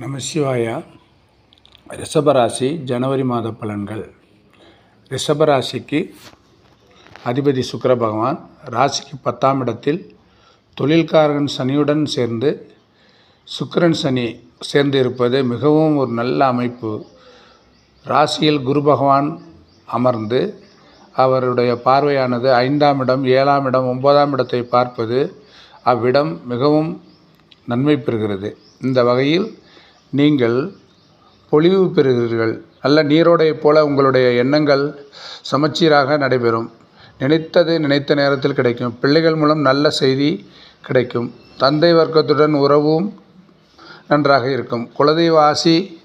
நமசிவாயா ரிஷபராசி ஜனவரி மாத பலன்கள். ரிஷபராசிக்கு அதிபதி சுக்கர பகவான் ராசிக்கு பத்தாம் இடத்தில் தொழில்காரகன் சனியுடன் சேர்ந்து சுக்கரன் சனி சேர்ந்து இருப்பது மிகவும் ஒரு நல்ல அமைப்பு. ராசியில் குரு பகவான் அமர்ந்து அவருடைய பார்வையானது ஐந்தாம் இடம் ஏழாம் இடம் ஒன்பதாம் இடத்தை பார்ப்பது அவ்விடம் மிகவும் நன்மை பெறுகிறது. இந்த வகையில் நீங்கள் பொலிவு பெறுகிறீர்கள். நல்ல நீரோடையைப் போல உங்களுடைய எண்ணங்கள் சமச்சீராக நடைபெறும். நினைத்தது நினைத்த நேரத்தில் கிடைக்கும். பிள்ளைகள் மூலம் நல்ல செய்தி கிடைக்கும். தந்தை வர்க்கத்துடன் உறவும் நன்றாக இருக்கும். குலதெய்வ ஆசி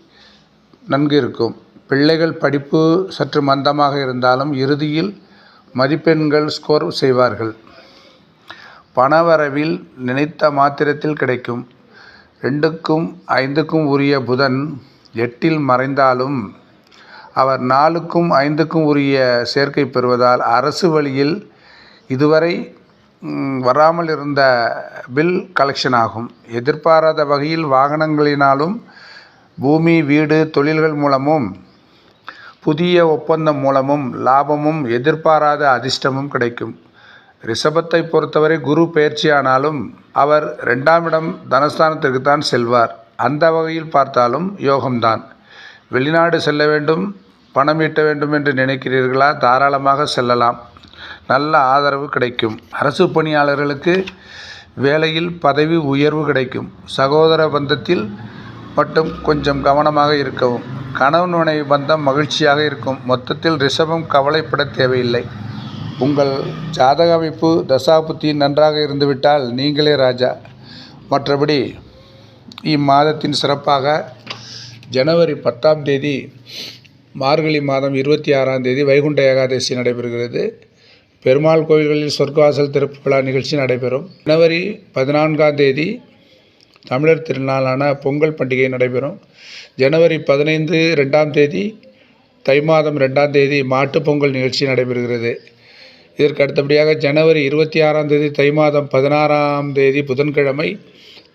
நன்கு இருக்கும். பிள்ளைகள் படிப்பு சற்று மந்தமாக இருந்தாலும் இறுதியில் மதிப்பெண்கள் ஸ்கோர் செய்வார்கள். பணவரவில் நினைத்த மாத்திரத்தில் கிடைக்கும். ரெண்டுக்கும் ஐந்துக்கும் உரிய புதன் எட்டில் மறைந்தாலும் அவர் நாலுக்கும் ஐந்துக்கும் உரிய சேர்க்கை பெறுவதால் அரசு வழியில் இதுவரை வராமல் இருந்த பில் கலெக்ஷன் ஆகும். எதிர்பாராத வகையில் வாகனங்களினாலும் பூமி வீடு தொழில்கள் மூலமும் புதிய ஒப்பந்தம் மூலமும் லாபமும் எதிர்பாராத அதிர்ஷ்டமும் கிடைக்கும். ரிஷபத்தை பொறுத்தவரை குரு பயிற்சியானாலும் அவர் ரெண்டாம் இடம் தனஸ்தானத்திற்கு தான் செல்வார். அந்த வகையில் பார்த்தாலும் யோகம்தான். வெளிநாடு செல்ல வேண்டும் பணம் ஈட்ட வேண்டும் என்று நினைக்கிறீர்களா? தாராளமாக செல்லலாம். நல்ல ஆதரவு கிடைக்கும். அரசு பணியாளர்களுக்கு வேலையில் பதவி உயர்வு கிடைக்கும். சகோதர பந்தத்தில் மட்டும் கொஞ்சம் கவனமாக இருக்கவும். கணவன் மனைவி பந்தம் மகிழ்ச்சியாக இருக்கும். மொத்தத்தில் ரிஷபம் கவலைப்பட தேவையில்லை. உங்கள் ஜாதக அமைப்பு தசாபுத்தி நன்றாக இருந்துவிட்டால் நீங்களே ராஜா. மற்றபடி இம்மாதத்தின் சிறப்பாக ஜனவரி பத்தாம் தேதி மார்கழி மாதம் இருபத்தி ஆறாம் தேதி வைகுண்ட ஏகாதசி நடைபெறுகிறது. பெருமாள் கோயில்களில் சொர்க்கவாசல் திறப்பு விழா நிகழ்ச்சி நடைபெறும். ஜனவரி பதினான்காம் தேதி தமிழர் திருநாளான பொங்கல் பண்டிகை நடைபெறும். ஜனவரி பதினைந்து ரெண்டாம் தேதி தை மாதம் ரெண்டாம் தேதி மாட்டுப் பொங்கல் நிகழ்ச்சி நடைபெறுகிறது. இதற்கு அடுத்தபடியாக ஜனவரி இருபத்தி ஆறாம் தேதி தை மாதம் பதினாறாம் தேதி புதன்கிழமை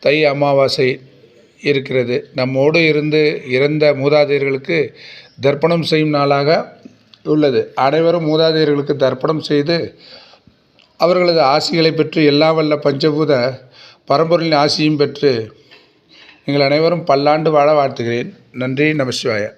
தை அமாவாசை இருக்கிறது. நம்மோடு இருந்து இறந்த மூதாதையர்களுக்கு தர்ப்பணம் செய்யும் நாளாக உள்ளது. அனைவரும் மூதாதையர்களுக்கு தர்ப்பணம் செய்து அவர்களது ஆசிகளை பெற்று எல்லா வல்ல பஞ்சபூத பரம்பொருளின் ஆசியும் பெற்று நீங்கள் அனைவரும் பல்லாண்டு வாழ வாழ்த்துகிறேன். நன்றி நமசிவாயா